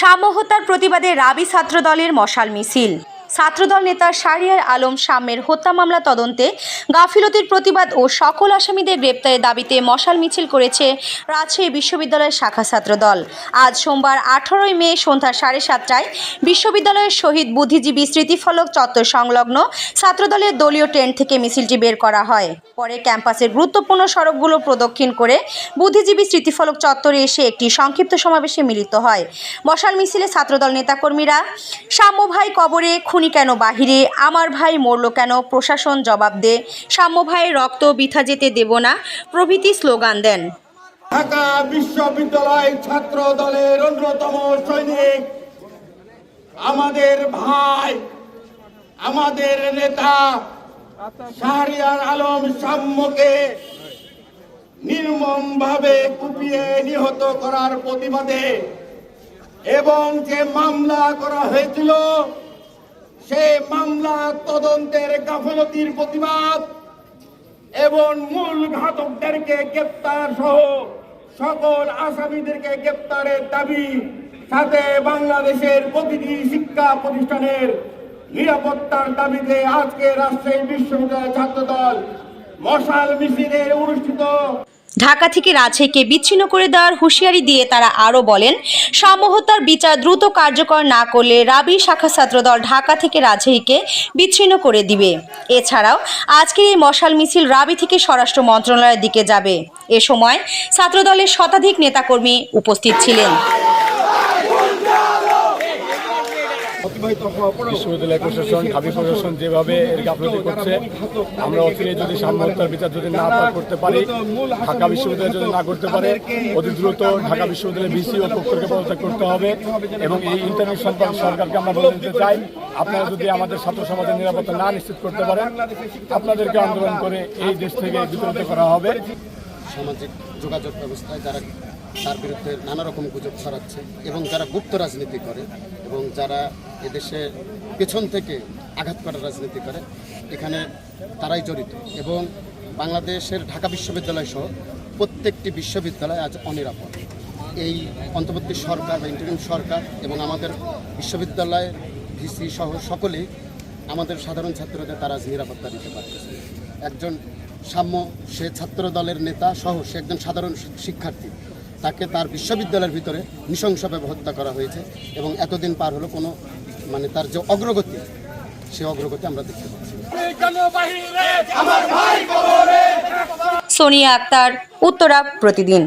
সাম্যহত্যার প্রতিবাদে রাবি ছাত্র দলের মশাল মিছিল। ছাত্রদল নেতা শাহরিয়ার আলম সাম্যের হত্যা মামলা তদন্তে গাফিলতির প্রতিবাদ ও সকল আসামিদের গ্রেপ্তারের দাবিতে মশাল মিছিল করেছে রাজশাহী বিশ্ববিদ্যালয়ের শাখা ছাত্রদল। আজ সোমবার আঠারোই মে সন্ধ্যা সাড়ে সাতটায় বিশ্ববিদ্যালয়ের শহীদ বুদ্ধিজীবী স্মৃতিফলক চত্বর সংলগ্ন ছাত্রদলের দলীয় টেন্ট থেকে মিছিলটি বের করা হয়। পরে ক্যাম্পাসের গুরুত্বপূর্ণ সড়কগুলো প্রদক্ষিণ করে বুদ্ধিজীবী স্মৃতিফলক চত্বরে এসে একটি সংক্ষিপ্ত সমাবেশে মিলিত হয়। মশাল মিছিলে ছাত্রদল নেতাকর্মীরা সাম্য ভাই কবরে খুনি কেন বাহিরে? আমার ভাই মরল কেন? প্রশাসন জবাব দে। সাম্য ভাইয়ের রক্ত বৃথা যেতে দেব না। প্রভৃতি স্লোগান দেন। ঢাকা বিশ্ববিদ্যালয় ছাত্র দলের অন্যতম সৈনিক, আমাদের ভাই, আমাদের নেতা, শাহরিয়ার আলম সাম্যকে নির্মম ভাবে কুপিয়ে নিহত করার প্রতিবাদে এবং যে মামলা করা হয়েছিল সে মামলা তদন্তের গাফলতির প্রতিবাদ এবং মূল ঘাতকদেরকে গ্রেপ্তার সহ সকল আসামিদেরকে গ্রেপ্তারের দাবি সাথে বাংলাদেশের প্রতিটি শিক্ষা প্রতিষ্ঠানের নিরাপত্তার দাবিতে আজকে রাজশাহী বিশ্ববিদ্যালয় ছাত্রদল মশাল মিছিলে অনুষ্ঠিত ঢাকা থেকে রাজশাহীকে বিচ্ছিন্ন করে দেওয়ার হুঁশিয়ারি দিয়ে তারা আরও বলেন, সাম্যহত্যার বিচার দ্রুত কার্যকর না করলে রাবি শাখা ছাত্রদল ঢাকা থেকে রাজশাহীকে বিচ্ছিন্ন করে দিবে। এছাড়াও, আজকের এই মশাল মিছিল রাবি থেকে স্বরাষ্ট্র মন্ত্রণালয়ের দিকে যাবে। এ সময় ছাত্রদলের শতাধিক নেতাকর্মী উপস্থিত ছিলেন। বিশ্ববিদ্যালয় প্রশাসন ঢাবি প্রশাসন যেভাবে এর গাফলতি করছে, আমরা অচিরে যদি সাম্যহত্যার বিচার যদি না করতে পারি, ঢাকা বিশ্ববিদ্যালয় যদি না করতে পারে, অতি দ্রুত ঢাকা বিশ্ববিদ্যালয় বিসি ও পক্ষকে পদত্যাগ করতে হবে এবং এই ইন্টারনেট সরকার সরকারকে আমরা বলে দিতে চাই, আপনারা যদি আমাদের ছাত্র সমাজের নিরাপত্তা না নিশ্চিত করতে পারেন, আপনাদেরকে আন্দোলন করে এই দেশ থেকে বিতাড়িত করা হবে। সামাজিক যোগাযোগ ব্যবস্থায় যারা তার বিরুদ্ধে নানা রকম গুজব ছড়াচ্ছে এবং যারা গুপ্ত রাজনীতি করে এবং যারা এদেশে পেছন থেকে আঘাত করার রাজনীতি করে, এখানে তারাই জড়িত এবং বাংলাদেশের ঢাকা বিশ্ববিদ্যালয় সহ প্রত্যেকটি বিশ্ববিদ্যালয় আজ অনিরাপদ। এই অন্তর্বর্তী সরকার বা ইন্টারিম সরকার এবং আমাদের বিশ্ববিদ্যালয়ের ভিসি সহ সকলেই আমাদের সাধারণ ছাত্রদের তারা আজ নিরাপত্তা দিতে পারতেছে। একজন সাম্য সে ছাত্র দলের নেতা সহ সে একজন সাধারণ শিক্ষার্থী। তাকে তার বিশ্ববিদ্যালয়ের ভিতরে নৃশংসভাবে হত্যা করা হয়েছে এবং এতদিন পার হলো কোনো মানে তার যে অগ্রগতি, সে অগ্রগতি আমরা দেখতে পাচ্ছি। সোনিয়া আক্তার, উত্তরা প্রতিদিন।